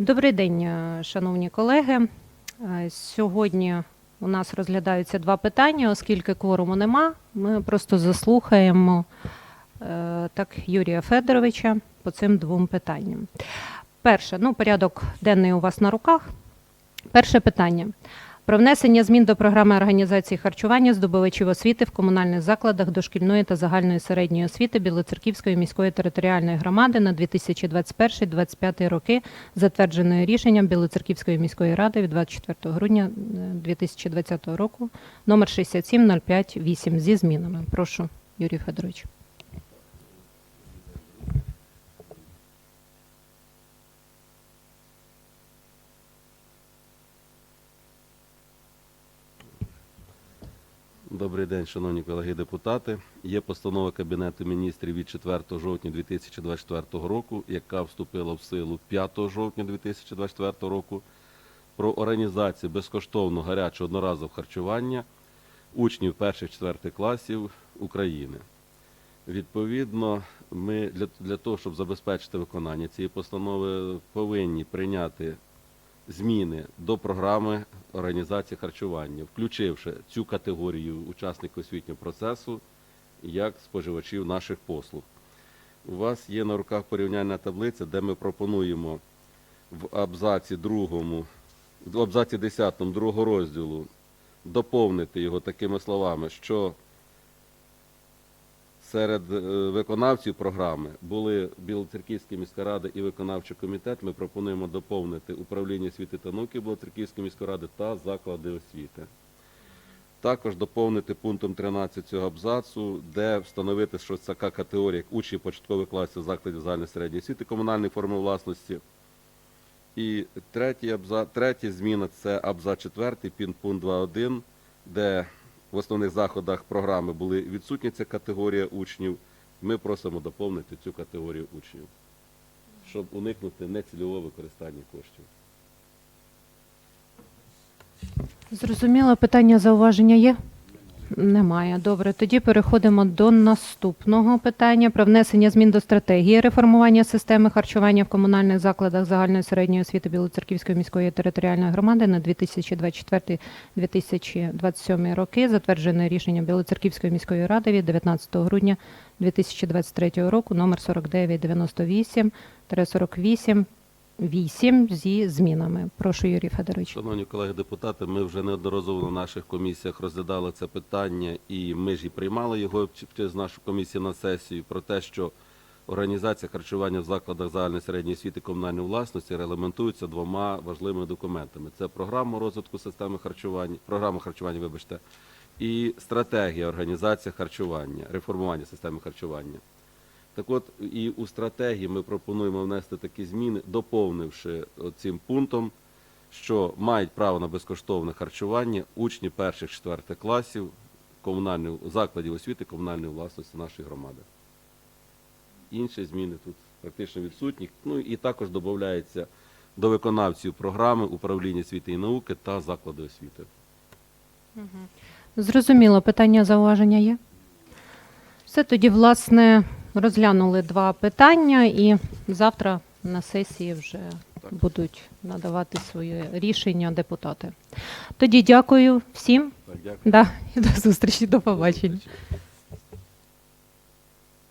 Добрий день, е, шановні колеги. Е, Сьогодні у нас розглядаються два питання, оскільки кворуму нема. Ми просто заслухаємо е, так Юрія Федоровича по цим двом питанням. Перше, ну, порядок денний у вас на руках. Перше питання. Про внесення змін до програми організації харчування здобувачів освіти в комунальних закладах дошкільної та загальної середньої освіти Білоцерківської міської територіальної громади на 2021-2025 роки, затвердженої рішенням Білоцерківської міської ради від 24 грудня е, 2020 року, номер 67058 зі змінами. Прошу, Юрій Федорович. Добрий день, шановні колеги депутати. Є постанова Кабінету міністрів від 4 жовтня 2024 року, яка вступила в силу 5 жовтня 2024 року про організацію безкоштовного гарячого одноразового харчування учнів перших-четвертих класів України. Відповідно, ми для, для того, щоб забезпечити виконання цієї постанови, повинні прийняти зміни до програми організації харчування, включивши цю категорію учасників освітнього процесу як споживачів наших послуг. У вас є на руках порівняльна таблиця, де ми пропонуємо в абзаці другому, в абзаці 10 другого розділу доповнити його такими словами, що серед е, виконавців програми були Білоцерківська міська рада і виконавчий комітет. Ми пропонуємо доповнити управління освіти та науки Білоцерківської міської ради та заклади освіти. Також доповнити пунктом 13 цього абзацу, де встановити, що така категорія, як учні початкових класів закладів загальної середньої освіти комунальної форми власності. І третій третя зміна це абзац 4, пункт 2.1, де в основних заходах програми були відсутні ця категорія учнів. Ми просимо доповнити цю категорію учнів, щоб уникнути нецільового використання коштів. Зрозуміло, питання зауваження є? Немає. Добре, тоді переходимо до наступного питання про внесення змін до стратегії реформування системи харчування в комунальних закладах загальної середньої освіти Білоцерківської міської територіальної громади на 2024-2027 роки, затверджене рішенням Білоцерківської міської ради від 19 грудня 2023 року, номер 4998-48 8 зі змінами. Прошу, Юрій Федорович. Шановні колеги депутати, ми вже неодноразово на наших комісіях розглядали це питання, і ми ж і приймали його через нашу комісію на сесію про те, що організація харчування в закладах загальної середньої освіти комунальної власності регламентується двома важливими документами: це програма розвитку системи харчування, програма харчування, вибачте, і стратегія організації харчування, реформування системи харчування. Так от і у стратегії ми пропонуємо внести такі зміни, доповнивши цим пунктом, що мають право на безкоштовне харчування учні перших четвертих класів комунальних закладів освіти комунальної власності нашої громади. Інші зміни тут практично відсутні. Ну і також додається до виконавців програми управління освіти і науки та заклади освіти. Зрозуміло, питання зауваження є? Все тоді, власне, розглянули два питання і завтра на сесії вже будуть надавати своє рішення депутати. Тоді дякую всім. Так, дякую. Да, і до зустрічі, до побачення.